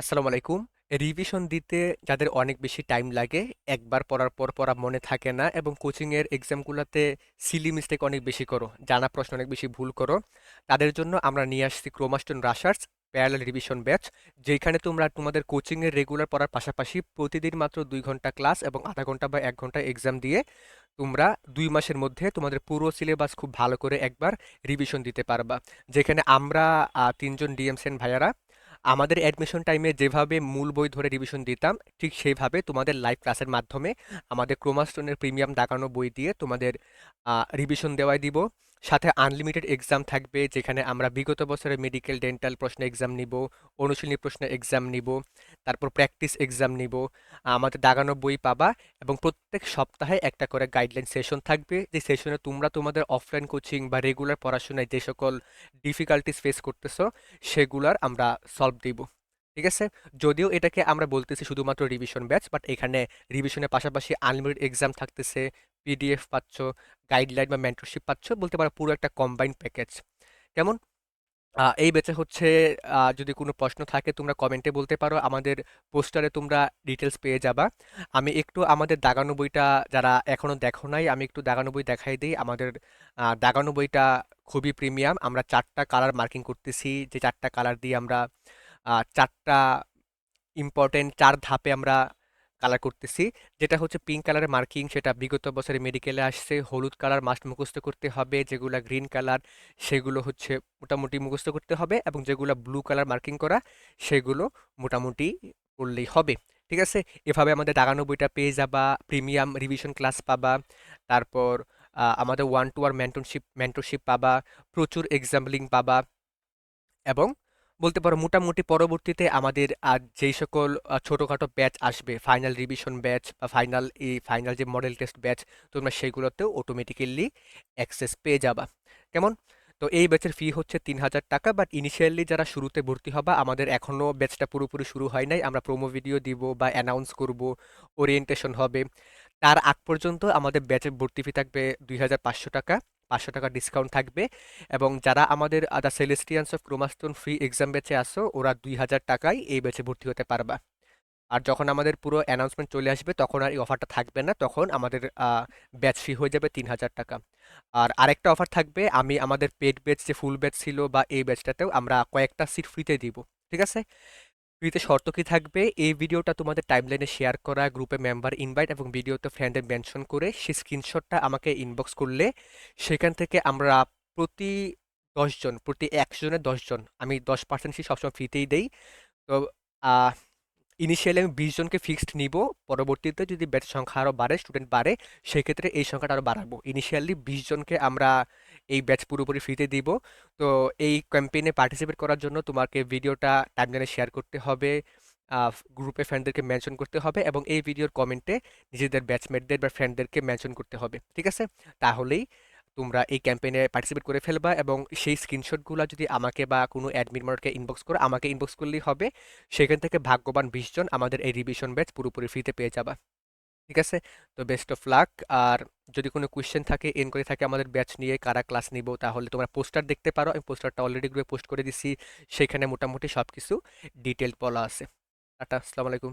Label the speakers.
Speaker 1: আসসালামু আলাইকুম। রিভিশন দিতে যাদের অনেক বেশি টাইম লাগে, একবার পড়ার পর পড়া মনে থাকে না এবং কোচিংয়ের এক্সামগুলাতে সিলি মিস্টেক অনেক বেশি করো, জানা প্রশ্ন অনেক বেশি ভুল করো, তাদের জন্য আমরা নিয়ে আসছি Chromastone rushers parallel revision batch, যেখানে তোমরা তোমাদের কোচিংয়ের রেগুলার পড়ার পাশাপাশি প্রতিদিন মাত্র দুই ঘণ্টা ক্লাস এবং আধা ঘণ্টা বা এক ঘণ্টা এক্সাম দিয়ে তোমরা দুই মাসের মধ্যে তোমাদের পুরো সিলেবাস খুব ভালো করে একবার রিভিশন দিতে পারবা। যেখানে আমরা তিনজন ডিএমসেন ভাইয়ারা আমাদের অ্যাডমিশন টাইমে যেভাবে মূল বই ধরে রিভিশন দিতাম, ঠিক সেইভাবে তোমাদের লাইভ ক্লাসের মাধ্যমে আমাদের ক্রোমাস্টোনের প্রিমিয়াম দাগানো বই দিয়ে তোমাদের রিভিশন দেওয়াই দিব। সাথে আনলিমিটেড এক্সাম থাকবে, যেখানে আমরা বিগত বছরের মেডিকেল ডেন্টাল প্রশ্ন এক্সাম নিব, অনুশীলনী প্রশ্ন এক্সাম নিব, তারপর প্র্যাকটিস এক্সাম নিব, আমাদের দাগানো বই পাবা এবং প্রত্যেক সপ্তাহে একটা করে গাইডলাইন সেশন থাকবে। যে সেশনে তোমরা তোমাদের অফলাইন কোচিং বা রেগুলার পড়াশোনায় যে সকল ডিফিকাল্টিস ফেস করতেছো, সেগুলার আমরা সলভ দিব। ঠিক আছে? যদিও এটাকে আমরা বলতেছি শুধুমাত্র রিভিশন ব্যাচ বাট এখানে রিভিশনের পাশাপাশি আনলিমিটেড এক্সাম থাকতেছে পিডিএফ পাচ্ছ গাইডলাইন বা মেন্টরশিপ পাচ্ছ, বলতে পারো পুরো একটা কম্বাইন্ড প্যাকেজ কেমন? এই ব্যাচে হচ্ছে যদি কোনো প্রশ্ন থাকে তোমরা কমেন্টে বলতে পারো, আমাদের পোস্টারে তোমরা ডিটেলস পেয়ে যাবা। আমি একটু আমাদের দাগানো বইটা যারা এখনও দেখো নাই, আমি একটু দাগানো বই দেখাই দিই। আমাদের দাগানো বইটা খুবই প্রিমিয়াম আমরা চারটা কালার মার্কিং করতেছি। যে চারটা কালার দিয়ে আমরা চারটা ইম্পর্টেন্ট চার ধাপে আমরা কালার করতেছি। যেটা হচ্ছে পিঙ্ক কালারের মার্কিং সেটা বিগত বছরে মেডিকেলে আসছে। হলুদ কালার মাস্ট মুখস্থ করতে হবে। যেগুলো গ্রিন কালার সেগুলো হচ্ছে মোটামুটি মুখস্থ করতে হবে এবং যেগুলো ব্লু কালার মার্কিং করা, সেগুলো মোটামুটি করলেই হবে। ঠিক আছে? এভাবে আমাদের দাগানো বইটা পেয়ে যাবা প্রিমিয়াম রিভিশন ক্লাস পাবা, তারপর আমাদের one to one mentorship mentorship পাবা, প্রচুর এক্সাম্পলিং পাবা এবং বলতে পারো মোটামুটি পরবর্তীতে আমাদের আর যেই সকল ছোটোখাটো ব্যাচ আসবে ফাইনাল রিভিশন ব্যাচ বা ফাইনাল এই ফাইনাল যে মডেল টেস্ট ব্যাচ তোমরা সেগুলোতেও অটোমেটিক্যালি অ্যাক্সেস পেয়ে যাবা। কেমন? তো এই ব্যাচের ফি হচ্ছে তিন হাজার টাকা বাট ইনিশিয়ালি যারা শুরুতে ভর্তি হবা, আমাদের এখনও ব্যাচটা পুরোপুরি শুরু হয় নাই। আমরা প্রোমো ভিডিও দিব বা অ্যানাউন্স করব ওরিয়েন্টেশন হবে। তার আগ পর্যন্ত আমাদের ব্যাচের ভর্তি ফি থাকবে দুই হাজার পাঁচশো টাকা। পাঁচশো টাকা ডিসকাউন্ট থাকবে। এবং যারা আমাদের the Celestians of Chromastone free exam ব্যাচে আসো ওরা দুই হাজার টাকায় এই ব্যাচে ভর্তি হতে পারবা। আর যখন আমাদের পুরো অ্যানাউন্সমেন্ট চলে আসবে, তখন আর এই অফারটা থাকবে না, তখন আমাদের ব্যাচ ফি হয়ে যাবে তিন হাজার টাকা। আর আরেকটা অফার থাকবে, আমি আমাদের পেড ব্যাচ যে ফুল ব্যাচ ছিল বা এই ব্যাচটাতেও আমরা কয়েকটা সিট ফ্রিতে দিব, ঠিক আছে? ফ্রিতে শর্ত কি থাকবে? এই ভিডিওটা তোমাদের টাইমলাইনে শেয়ার করা গ্রুপে মেম্বার ইনভাইট এবং ভিডিওতে ফ্রেন্ডে মেনশন করে সেই স্ক্রিনশটটা আমাকে ইনবক্স করলে সেখান থেকে আমরা প্রতি দশজন প্রতি একশো জনের দশজন আমি দশ পার্সেন্ট সবসময় ফ্রিতেই দেই। তো ইনিশিয়ালি আমি বিশ জনকে ফিক্সড নিব, পরবর্তীতে যদি ব্যাচ সংখ্যা আরও বাড়ে স্টুডেন্ট বাড়ে, সেক্ষেত্রে এই সংখ্যাটা আরও বাড়াবো। ইনিশিয়ালি বিশ জনকে আমরা এই ব্যাচ পুরোপুরি ফ্রিতে দিব। তো এই ক্যাম্পেইনে পার্টিসিপেট করার জন্য তোমাকে ভিডিওটা টাইমলাইনে শেয়ার করতে হবে গ্রুপে ফ্রেন্ডদেরকে মেনশন করতে হবে এবং এই ভিডিওর কমেন্টে নিজেদের ব্যাচমেটদের বা ফ্রেন্ডদেরকে মেনশন করতে হবে। ঠিক আছে? তাহলেই তোমরা এই ক্যাম্পেইনে পার্টিসিপেট করে ফেলবা এবং সেই স্ক্রিনশটগুলো যদি আমাকে বা কোনো অ্যাডমিন মার্কে ইনবক্স করো, আমাকে ইনবক্স করলেই হবে। সেখান থেকে ভাগ্যবান বিশ জন আমাদের এই রিভিশন ব্যাচ পুরোপুরি ফ্রিতে পেয়ে যাবা। ঠিক আছে? তো বেস্ট অফ লাক আর যদি কোনো কোয়েশ্চেন থাকে এনকোয়ারি থাকে আমাদের ব্যাচ নিয়ে, কারা ক্লাস নিব, তাহলে তোমরা পোস্টার দেখতে পারো। আমি পোস্টারটা অলরেডি গ্রুপে পোস্ট করে দিছি। সেখানে মোটামুটি সব কিছু ডিটেল বলা আছে। টাটা, আসসালামু আলাইকুম।